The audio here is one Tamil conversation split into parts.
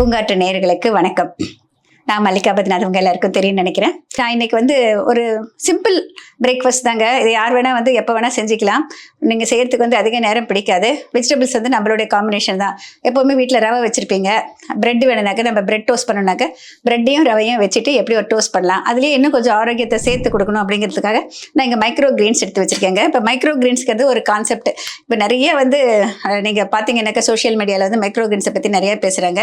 பூங்காற்று நேர்களுக்கு வணக்கம். நான் மல்லிகா பத்நாத் உங்க எல்லாருக்கும் தெரியும்னு நினைக்கிறேன். நான் இன்னைக்கு வந்து ஒரு சிம்பிள் பிரேக்ஃபாஸ்ட் தாங்க. இது யார் வேணால் வந்து எப்போ வேணால் செஞ்சுக்கலாம். நீங்கள் செய்யறதுக்கு வந்து அதிக நேரம் பிடிக்காது. வெஜிடபிள்ஸ் வந்து நம்மளுடைய காம்பினேஷன் தான். எப்போவுமே வீட்டில் ரவை வச்சுருப்பீங்க. பிரெட் வேணுனாக்க நம்ம பிரெட் டோஸ்ட் பண்ணணுனாக்க பிரெட்டையும் ரவையும் வச்சுட்டு எப்படி ஒரு டோஸ்ட் பண்ணலாம். அதுலேயே இன்னும் கொஞ்சம் ஆரோக்கியத்தை சேர்த்து கொடுக்கணும் அப்படிங்கிறதுக்காக நான் இங்கே மைக்ரோ கிரீன்ஸ் எடுத்து வச்சுருக்கேங்க. இப்போ மைக்ரோ கிரீன்ஸ்ங்கிறது ஒரு கான்செப்ட் இப்போ நிறைய வந்து நீங்கள் பார்த்தீங்கன்னாக்கா சோஷியல் மீடியாவில் வந்து மைக்ரோ கிரீன்ஸை பற்றி நிறையா பேசுகிறாங்க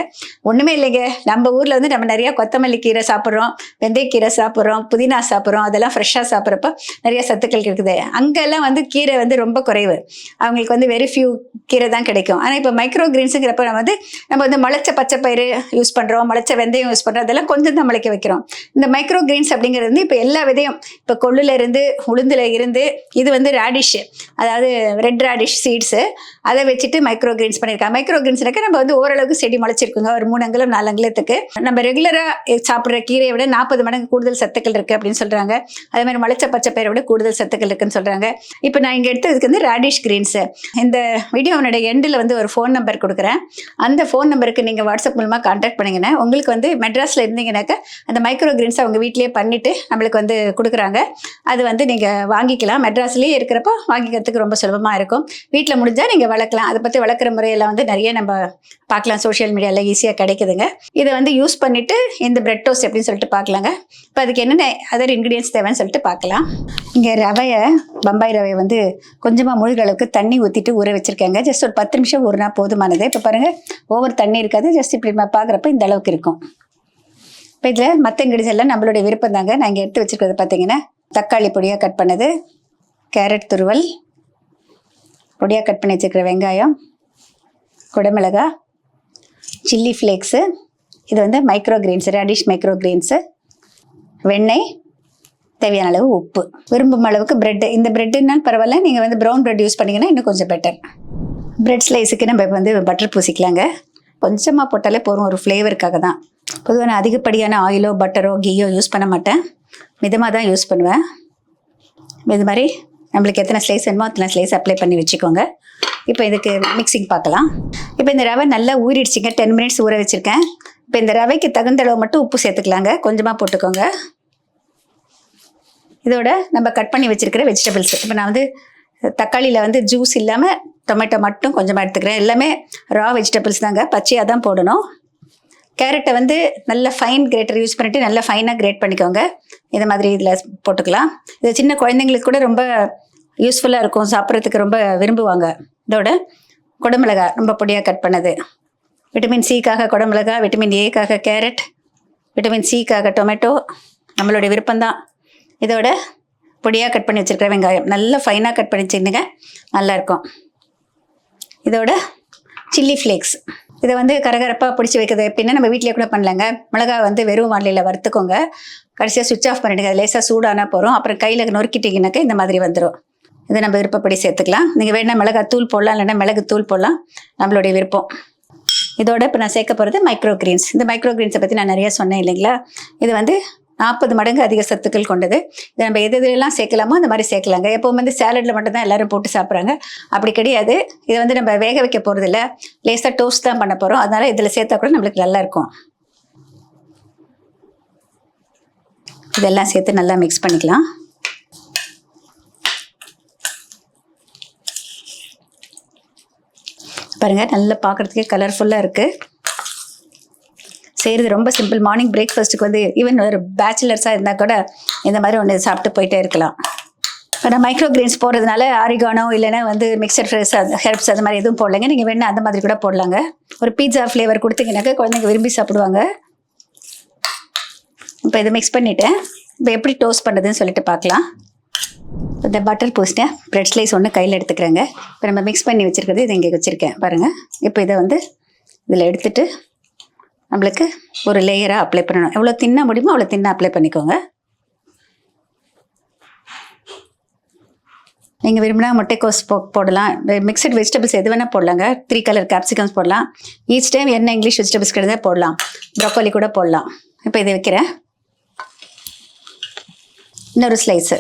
ஒன்றுமே இல்லைங்க. நம்ம ஊரில் வந்து நம்ம நிறைய கொத்தமல்லி கீரை சாப்பிட்றோம் வெந்தயக்கீரை சாப்பிட்றோம் புதினா சாப்பிட்றோம் அதெல்லாம் ஃப்ரெஷ்ஷாக சாப்பிட்றப்ப நிறைய சத்துக்கள் இருக்குது. அங்கெல்லாம் வந்து கீரை வந்து ரொம்ப குறைவு. அவங்களுக்கு வந்து வெரி ஃபியூ கீரை தான் கிடைக்கும். ஆனால் இப்போ மைக்ரோ கிரீன்ஸுங்கிறப்ப நம்ம வந்து நம்ம வந்து முளைச்ச பச்சை பயிறு யூஸ் பண்ணுறோம் முளைச்ச வெந்தயம் யூஸ் பண்ணுறோம் அதெல்லாம் கொஞ்சம் தான் முளைக்க வைக்கிறோம். இந்த மைக்ரோ கிரீன்ஸ் அப்படிங்கிறது வந்து இப்போ எல்லா விதையும் இப்போ கொள்ளுல இருந்து உளுந்தில் இருந்து இது வந்து ரேடிஷ் அதாவது ரெட் ரேடிஷ் சீட்ஸு அதை வச்சுட்டு மைக்ரோ கிரீன்ஸ் பண்ணியிருக்காங்க. மைக்ரோ கிரீன்ஸ்னாக்க நம்ம வந்து ஓரளவுக்கு செடி முளைச்சிருக்குங்க. ஒரு மூணு அங்குலம் நாலு அங்குலத்துக்கு. நம்ம ரெகுலராக சாப்பிட்ற கீரையை விட நாற்பது மடங்கு கூடுதல் சத்துக்கள் இருக்குது அப்படின்னு சொல்கிறாங்க அதே மாதிரி முளைச்ச பச்சை பயிரை விட கூடுதல் சத்துக்கள் இருக்குன்னு சொல்கிறாங்க இப்போ நான் இங்கே எடுத்ததுக்கு வந்து ரேடிஷ் கிரீன்ஸு இந்த வீடியோனுடைய எண்டில் வந்து ஒரு ஃபோன் நம்பர் கொடுக்குறேன். அந்த ஃபோன் நம்பருக்கு நீங்கள் வாட்ஸ்அப் மூலமாக காண்டாக்ட் பண்ணிங்கன்னா உங்களுக்கு வந்து மெட்ராஸில் இருந்தீங்கன்னாக்கா அந்த மைக்ரோ கிரீன்ஸை அவங்க வீட்லேயே பண்ணிவிட்டு நம்மளுக்கு வந்து கொடுக்குறாங்க. அது வந்து நீங்கள் வாங்கிக்கலாம். மெட்ராஸ்லேயே இருக்கிறப்ப வாங்கிக்கிறதுக்கு ரொம்ப சுலபமாக இருக்கும். வீட்டில் முடிஞ்சால் நீங்கள் வளர்க்கலாம். அதை பற்றி வளர்க்குற முறையெல்லாம் வந்து நிறைய நம்ம பார்க்கலாம். சோஷியல் மீடியாவில் ஈஸியாக கிடைக்குதுங்க. இதை வந்து யூஸ் பண்ணிவிட்டு இந்த பிரெட் டோஸ்ட் எப்படின்னு சொல்லிட்டு பார்க்கலாங்க. இப்போ அதுக்கு என்னென்ன அதர் இன்க்ரீடியன்ஸ் தேவைன்னு சொல்லிட்டு பார்க்கலாம். இங்கே ரவையை பம்பாய் ரவையை வந்து கொஞ்சமாக முழுகிற அளவுக்கு தண்ணி ஊற்றிட்டு ஊற வச்சுருக்கேங்க. ஜஸ்ட் ஒரு பத்து நிமிஷம் ஊறினா போதுமானது. இப்போ பாருங்கள் ஓவர் தண்ணி இருக்காது. ஜஸ்ட் இப்படி நம்ம பார்க்குறப்ப இந்த அளவுக்கு இருக்கும். இப்போ இதில் மற்ற இன்க்ரீடியன்ஸ் எல்லாம் நம்மளுடைய விருப்பம் தாங்க. நான் இங்கே எடுத்து வச்சுருக்கிறது பார்த்தீங்கன்னா தக்காளி பொடியாக கட் பண்ணது கேரட் துருவல் பொடியாக கட் பண்ணி வச்சுருக்கிற வெங்காயம் குடமிளகா சில்லி ஃப்ளேக்ஸு இது வந்து micro greens radish micro greens வெண்ணெய் தேவையான அளவு உப்பு. விரும்பும் அளவுக்கு பிரெட்டு இந்த பிரெட்டுனால் பரவாயில்ல. நீங்கள் வந்து ப்ரௌன் பிரெட் யூஸ் பண்ணிங்கன்னா இன்னும் கொஞ்சம் பெட்டர் பிரெட் ஸ்லைஸுக்கு நம்ம வந்து பட்டர் பூசிக்கலாங்க. கொஞ்சமாக போட்டாலே போதும். ஒரு ஃப்ளேவருக்காக தான். பொதுவாக நான் அதிகப்படியான ஆயிலோ பட்டரோ கீயோ யூஸ் பண்ண மாட்டேன். மிதமாக தான் யூஸ் பண்ணுவேன். இது மாதிரி நம்மளுக்கு எத்தனை ஸ்லைஸ் வேணுமோ அத்தனை ஸ்லைஸ் அப்ளை பண்ணி வச்சுக்கோங்க. இப்போ இதுக்கு மிக்சிங் பார்க்கலாம். இப்போ இந்த ரவை நல்லா ஊறிடுச்சிங்க. டென் மினிட்ஸ் ஊற வச்சுருக்கேன். இப்போ இந்த ரவைக்கு தகுந்த அளவு மட்டும் உப்பு சேர்த்துக்கலாங்க. கொஞ்சமாக போட்டுக்கோங்க. இதோட நம்ம கட் பண்ணி வச்சுருக்கிற வெஜிடபிள்ஸ் இப்போ நான் வந்து தக்காளியில் வந்து ஜூஸ் இல்லாமல் டொமேட்டோ மட்டும் கொஞ்சமாக எடுத்துக்கிறேன். எல்லாமே ரா வெஜிடபிள்ஸ் தாங்க. பச்சையாக தான் போடணும். கேரட்டை வந்து நல்ல ஃபைன் கிரேட்டர் யூஸ் பண்ணிவிட்டு நல்லா ஃபைனாக கிரேட் பண்ணிக்கோங்க. இது மாதிரி இதில் போட்டுக்கலாம். இது சின்ன குழந்தைங்களுக்கு கூட ரொம்ப யூஸ்ஃபுல்லாக இருக்கும். சாப்பிட்றதுக்கு ரொம்ப விரும்புவாங்க. இதோட குடமிளகா ரொம்ப பொடியாக கட் பண்ணது. விட்டமின் சிக்காக குடமிளகா விட்டமின் ஏக்காக கேரட் விட்டமின் சிக்காக டொமேட்டோ நம்மளுடைய விருப்பம்தான். இதோட பொடியாக கட் பண்ணி வச்சுருக்கிற வெங்காயம். நல்லா ஃபைனாக கட் பண்ணி வச்சுருந்தீங்க. நல்லாயிருக்கும். இதோட சில்லி ஃப்ளேக்ஸ் இதை வந்து கரகரப்பாக பிடிச்சி வைக்கிறது எப்படின்னா நம்ம வீட்டிலே கூட பண்ணலங்க. மிளகா வந்து வெறும் வானிலையில் வறுத்துக்கோங்க. கடைசியாக சுவிட்ச் ஆஃப் பண்ணிடுங்க. அது லேசாக சூடானா போகிறோம் அப்புறம் கையில் நொறுக்கிட்டிங்கனாக்கா இந்த மாதிரி வந்துடும் இதை நம்ம விருப்பப்படி சேர்த்துக்கலாம். நீங்கள் வேணால் மிளகா தூள் போடலாம் இல்லைன்னா மிளகு தூள் போடலாம். நம்மளுடைய விருப்பம். இதோட இப்போ நான் சேர்க்க போகிறது மைக்ரோ கிரீன்ஸ் இந்த மைக்ரோ கிரீன்ஸை பற்றி நான் நிறைய சொன்னேன் இல்லைங்களா? இது வந்து நாற்பது மடங்கு அதிக சத்துக்கள் கொண்டது. இதை நம்ம எது எதுலாம் சேர்க்கலாமோ அந்த மாதிரி சேர்க்கலாங்க. எப்போவும் வந்து சேலடில் மட்டும்தான் எல்லாரும் போட்டு சாப்பிட்றாங்க. அப்படி கிடையாது. இதை வந்து நம்ம வேக வைக்க போகிறது இல்லை லேசாக டோஸ்ட் தான் பண்ண போகிறோம் அதனால் இதில் சேர்த்தா கூட நம்மளுக்கு நல்லா இருக்கும். இதெல்லாம் சேர்த்து நல்லா மிக்ஸ் பண்ணிக்கலாம். பாருங்கள் நல்லா பார்க்குறதுக்கே கலர்ஃபுல்லாக இருக்குது செய்கிறது ரொம்ப சிம்பிள் மார்னிங் பிரேக்ஃபாஸ்ட்டுக்கு வந்து ஈவன் ஒரு பேச்சுலர்ஸாக இருந்தால் கூட இந்த மாதிரி ஒன்று சாப்பிட்டு போயிட்டே இருக்கலாம். இப்போ நான் மைக்ரோ கிரீன்ஸ் போடுறதுனால ஆரிகானோ இல்லைன்னா வந்து மிக்சர் ஃப்ரெஷ் ஹெர்ப்ஸ் அது மாதிரி எதுவும் போடலைங்க. நீங்கள் வேணால் அந்த மாதிரி கூட போடலாங்க. ஒரு பீட்சா ஃப்ளேவர் கொடுத்தீங்கன்னாக்கா குழந்தைங்க விரும்பி சாப்பிடுவாங்க. இப்போ இதை மிக்ஸ் பண்ணிவிட்டேன் இப்போ எப்படி டோஸ்ட் பண்ணுறதுன்னு சொல்லிட்டு பார்க்கலாம். இந்த பட்டர் பூஸ்ட்டை ப்ரெட் ஸ்லைஸ் ஒன்று கையில் எடுத்துக்கிறேங்க. இப்போ நம்ம மிக்ஸ் பண்ணி வச்சுருக்கிறது இதை இங்கே வச்சுருக்கேன். பாருங்கள் இப்போ இதை வந்து இதில் எடுத்துட்டு நம்மளுக்கு ஒரு லேயராக அப்ளை பண்ணணும். எவ்வளோ தின்னா முடியுமோ அவ்வளோ தின்னா அப்ளை பண்ணிக்கோங்க. நீங்கள் விரும்பினா முட்டைக்கோஸ் போ போடலாம். மிக்சட் வெஜிடபிள்ஸ் எது வேணால் போடலாங்க. த்ரீ கலர் கேப்சிகம்ஸ் போடலாம். ஈச் டைம் என்ன இங்கிலீஷ் வெஜிடபிள்ஸ் கிடையாது போடலாம். ப்ரோக்கோலி கூட போடலாம். இப்போ இதை வைக்கிறேன். இன்னொரு ஸ்லைஸு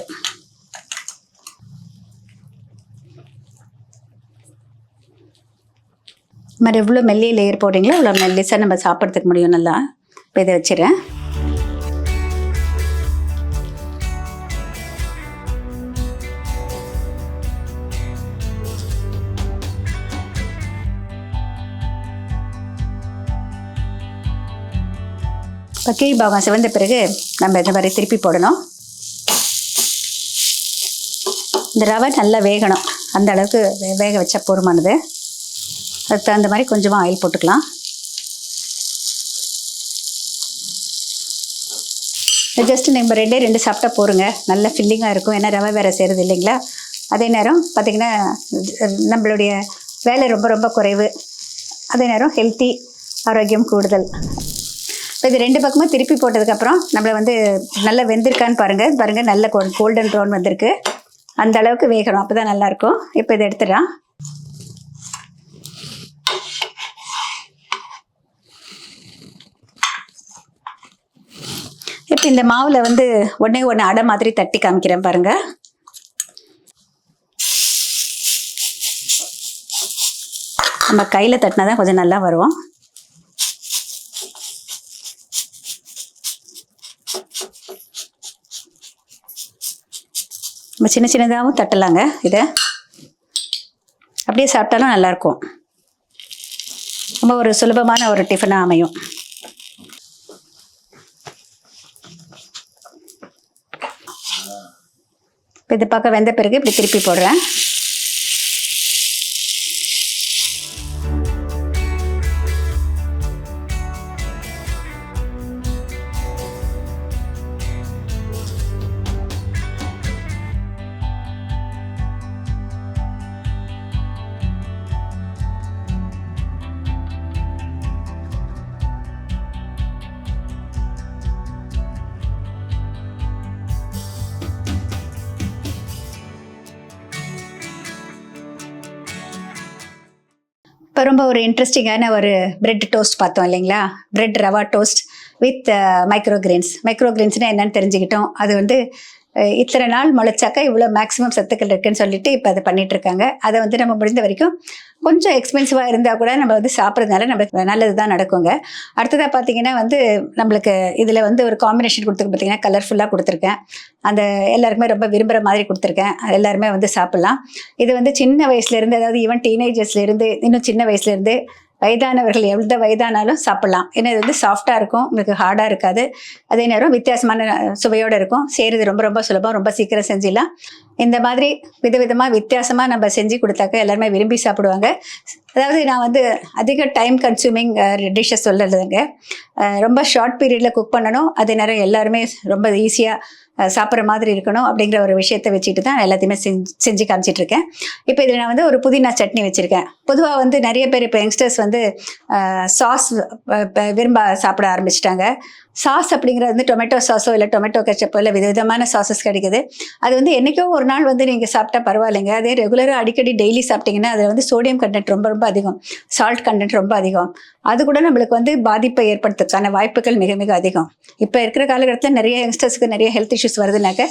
மாதிரி எவ்வளோ மெல்லிய லேயர் போடுறீங்களோ அவ்வளோ மெல்லிசாக நம்ம சாப்பிட்றதுக்கு முடியும். நல்லா இப்போ இதை வச்சுறேன் இப்போ கீழ் பாகம் சிவந்த பிறகு நம்ம இந்த மாதிரி திருப்பி போடணும். இந்த ரவை நல்லா வேகணும். அந்த அளவுக்கு வே- வேக வச்சா போருமானது அதுக்கு தகுந்த மாதிரி கொஞ்சமாக ஆயில் போட்டுக்கலாம். ஜஸ்ட் நம்ம ரெண்டே ரெண்டு சாப்பிட்டா போருங்க. நல்ல ஃபில்லிங்காக இருக்கும். ஏன்னா ரவை வேறு செய்கிறது இல்லைங்களா? அதே நேரம் பார்த்திங்கன்னா நம்மளுடைய வேலை ரொம்ப ரொம்ப குறைவு. அதே நேரம் ஹெல்த்தி ஆரோக்கியம் கூடுதல். இப்போ இது ரெண்டு பக்கமும் திருப்பி போட்டதுக்கப்புறம் நம்மளை வந்து நல்லா வெந்திருக்கான்னு பாருங்கள் பாருங்கள் நல்ல கோல்டன் ப்ரௌன் வந்திருக்கு. அந்த அளவுக்கு வேகணும். அப்போ தான் நல்லாயிருக்கும் இப்போ இதை எடுத்துடலாம். இப்போ இந்த மாவில் வந்து ஒன்றே ஒன்று அடை மாதிரி தட்டி காமிக்கிறேன் பாருங்க. நம்ம கையில் தட்டினா தான் கொஞ்சம் நல்லா வரும். நம்ம சின்ன சின்னதாகவும் தட்டலாங்க இதை. அப்படியே சாப்பிட்டாலும் நல்லாயிருக்கும் ரொம்ப ஒரு சுலபமான ஒரு டிஃபனாக அமையும். இப்போ இது பக்கம் வெந்த பிறகு இப்படி திருப்பி போடுறேன். இப்போ ரொம்ப ஒரு இன்ட்ரெஸ்டிங்கான ஒரு பிரெட் டோஸ்ட் பார்த்தோம் இல்லைங்களா? Bread rava toast with micro grains micro கிரெயின்ஸ்னால் என்னென்னு தெரிஞ்சுக்கிட்டோம். அது வந்து இத்தனை நாள் முளைச்சாக்கா இவ்வளோ மேக்ஸிமம் சத்துக்கள் இருக்குன்னு சொல்லிட்டு இப்போ அதை பண்ணிட்டு இருக்காங்க அதை வந்து நம்ம முடிந்த வரைக்கும் கொஞ்சம் எக்ஸ்பென்சிவாக இருந்தால் கூட நம்ம வந்து சாப்பிட்றதுனால நம்ம நல்லது தான் நடக்குங்க. அடுத்ததாக பார்த்தீங்கன்னா வந்து நம்மளுக்கு இதில் வந்து ஒரு காம்பினேஷன் கொடுத்துருக்கு பார்த்தீங்கன்னா கலர்ஃபுல்லாக கொடுத்துருக்கேன். அந்த எல்லாருக்குமே ரொம்ப விரும்புகிற மாதிரி கொடுத்துருக்கேன். எல்லாருமே வந்து சாப்பிட்லாம். இது வந்து சின்ன வயசுலேருந்து அதாவது ஈவன் டீனேஜர்ஸ்லேருந்து இன்னும் சின்ன வயசுலேருந்து வயதானவர்கள் எந்த வயதானாலும் சாப்பிட்லாம். ஏன்னா இது வந்து சாஃப்டாக இருக்கும் உங்களுக்கு ஹார்டாக இருக்காது. அதே நேரம் வித்தியாசமான சுவையோடு இருக்கும். செய்கிறது ரொம்ப ரொம்ப சுலபம். ரொம்ப சீக்கிரம் செஞ்சிடலாம். இந்த மாதிரி விதவிதமாக வித்தியாசமாக நம்ம செஞ்சு கொடுத்தாக்க எல்லாருமே விரும்பி சாப்பிடுவாங்க. அதாவது நான் வந்து அதிக டைம் கன்சூமிங் டிஷ்ஷஸ் சொல்லுறதுங்க ரொம்ப ஷார்ட் பீரியடில் குக் பண்ணணும். அதே நேரம் எல்லாருமே ரொம்ப ஈஸியாக சாப்பிட்ற மாதிரி இருக்கணும் அப்படிங்கிற ஒரு விஷயத்தை வச்சுட்டு தான் எல்லாத்தையுமே செஞ்சு செஞ்சு காமிச்சிட்ருக்கேன் இப்போ இதில் நான் வந்து ஒரு புதினா சட்னி வச்சுருக்கேன். பொதுவாக வந்து நிறைய பேர் இப்போ யங்ஸ்டர்ஸ் வந்து சாஸ் விரும்ப சாப்பிட ஆரம்பிச்சிட்டாங்க. சாஸ் அப்படிங்கிறது வந்து டொமேட்டோ சாஸோ இல்லை டொமேட்டோ கெச்சப்போ இல்லை விதவிதமான சாசஸ் கிடைக்குது. அது வந்து என்றைக்கோ ஒரு நாள் வந்து நீங்கள் சாப்பிட்டா பரவாயில்லைங்க. அதே ரெகுலராக அடிக்கடி டெய்லி சாப்பிட்டீங்கன்னா அதில் வந்து சோடியம் கண்டென்ட் ரொம்ப ரொம்ப அதிகம். சால்ட் கண்டென்ட் ரொம்ப அதிகம். அது கூட நம்மளுக்கு வந்து பாதிப்பை ஏற்படுத்துறதுக்கான வாய்ப்புகள் மிக மிக அதிகம். இப்போ இருக்கிற காலகட்டத்தில் நிறைய யங்ஸ்டர்ஸ்க்கு நிறைய ஹெல்த் இஷ்யூஸ் வருதுனாக்க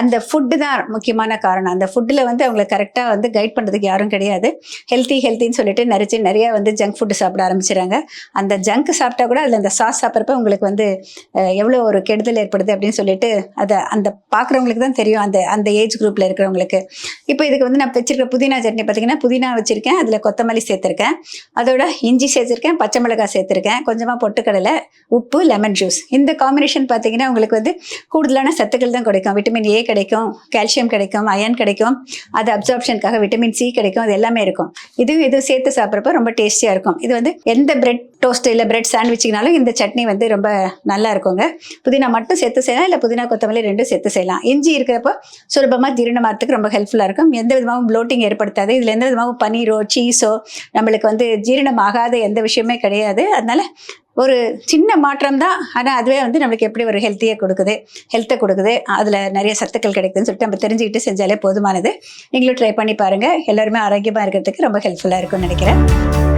அந்த ஃபுட்டு தான் முக்கியமான காரணம். அந்த ஃபுட்டில் வந்து அவங்களை கரெக்டாக வந்து கைட் பண்ணுறதுக்கு யாரும் கிடையாது. ஹெல்த்தி ஹெல்த்தின்னு சொல்லிட்டு நிறைய நிறைய வந்து ஜங்க் ஃபுட்டு சாப்பிட ஆரம்பிச்சிடுறாங்க அந்த ஜங்க் சாப்பிட்டா கூட அதில் அந்த சாஸ் சாப்பிட்றப்ப உங்களுக்கு வந்து எவ்வளோ ஒரு கெடுதல் ஏற்படுது அப்படின்னு சொல்லிட்டு அதை அந்த பார்க்குறவங்களுக்கு தான் தெரியும். அந்த அந்த ஏஜ் குரூப்பில் இருக்கிறவங்களுக்கு. இப்போ இதுக்கு வந்து நான் வச்சிருக்க புதினா சட்னி பார்த்தீங்கன்னா புதினா வச்சுருக்கேன் அதில் கொத்தமல்லி சேர்த்துருக்கேன். அதோட இஞ்சி சேர்த்துருக்கேன் பச்சை மிளகாய் சேர்த்துருக்கேன். கொஞ்சமாக பொட்டுக்கடலை உப்பு லெமன் ஜூஸ் இந்த காம்பினேஷன் பார்த்தீங்கன்னா உங்களுக்கு வந்து கூடுதலான சத்துக்கள் தான் கிடைக்கும். விட்டமின் ஏ கிடைக்கும் கால்சியம் கிடைக்கும் அயன் கிடைக்கும். அது அப்சார்ப்ஷனுக்காக விட்டமின் சி கிடைக்கும். அது எல்லாமே இருக்கும். இதுவும் இது சேர்த்து சாப்பிட்றப்ப ரொம்ப டேஸ்டியாக இருக்கும். இது வந்து எந்த பிரெட் டோஸ்ட் இல்லை பிரெட் சாண்ட்விச்சுக்குனாலும் இந்த சட்னி வந்து ரொம்ப நல்லா இருக்குங்க. புதினா மட்டும் சேர்த்து செய்யலாம் இல்லை புதினா கொத்தமல்லி ரெண்டும் சேர்த்து செய்யலாம். இஞ்சி இருக்கிறப்போ சுலபமாக ஜீரணமாகறதுக்கு ரொம்ப ஹெல்ப்ஃபுல்லாக இருக்கும். எந்த விதமாகவும் ப்ளோட்டிங் ஏற்படுத்தாது. இதில் எந்த விதமாகவும் பனீரோ சீஸோ நம்மளுக்கு வந்து ஜீரணமாகாத எந்த விஷயமே கிடையாது. அதனால் ஒரு சின்ன மாற்றம் தான். ஆனால் அதுவே வந்து நம்மளுக்கு எப்படி ஒரு ஹெல்த்தியை கொடுக்குது? ஹெல்த்தை கொடுக்குது. அதில் நிறைய சத்துக்கள் கிடைக்குதுன்னு சொல்லிட்டு நம்ம தெரிஞ்சுக்கிட்டு செஞ்சாலே போதுமானது. நீங்களும் ட்ரை பண்ணி பாருங்கள் எல்லாருமே ஆரோக்கியமாக இருக்கிறதுக்கு ரொம்ப ஹெல்ப்ஃபுல்லாக இருக்கும்னு நினைக்கிறேன்.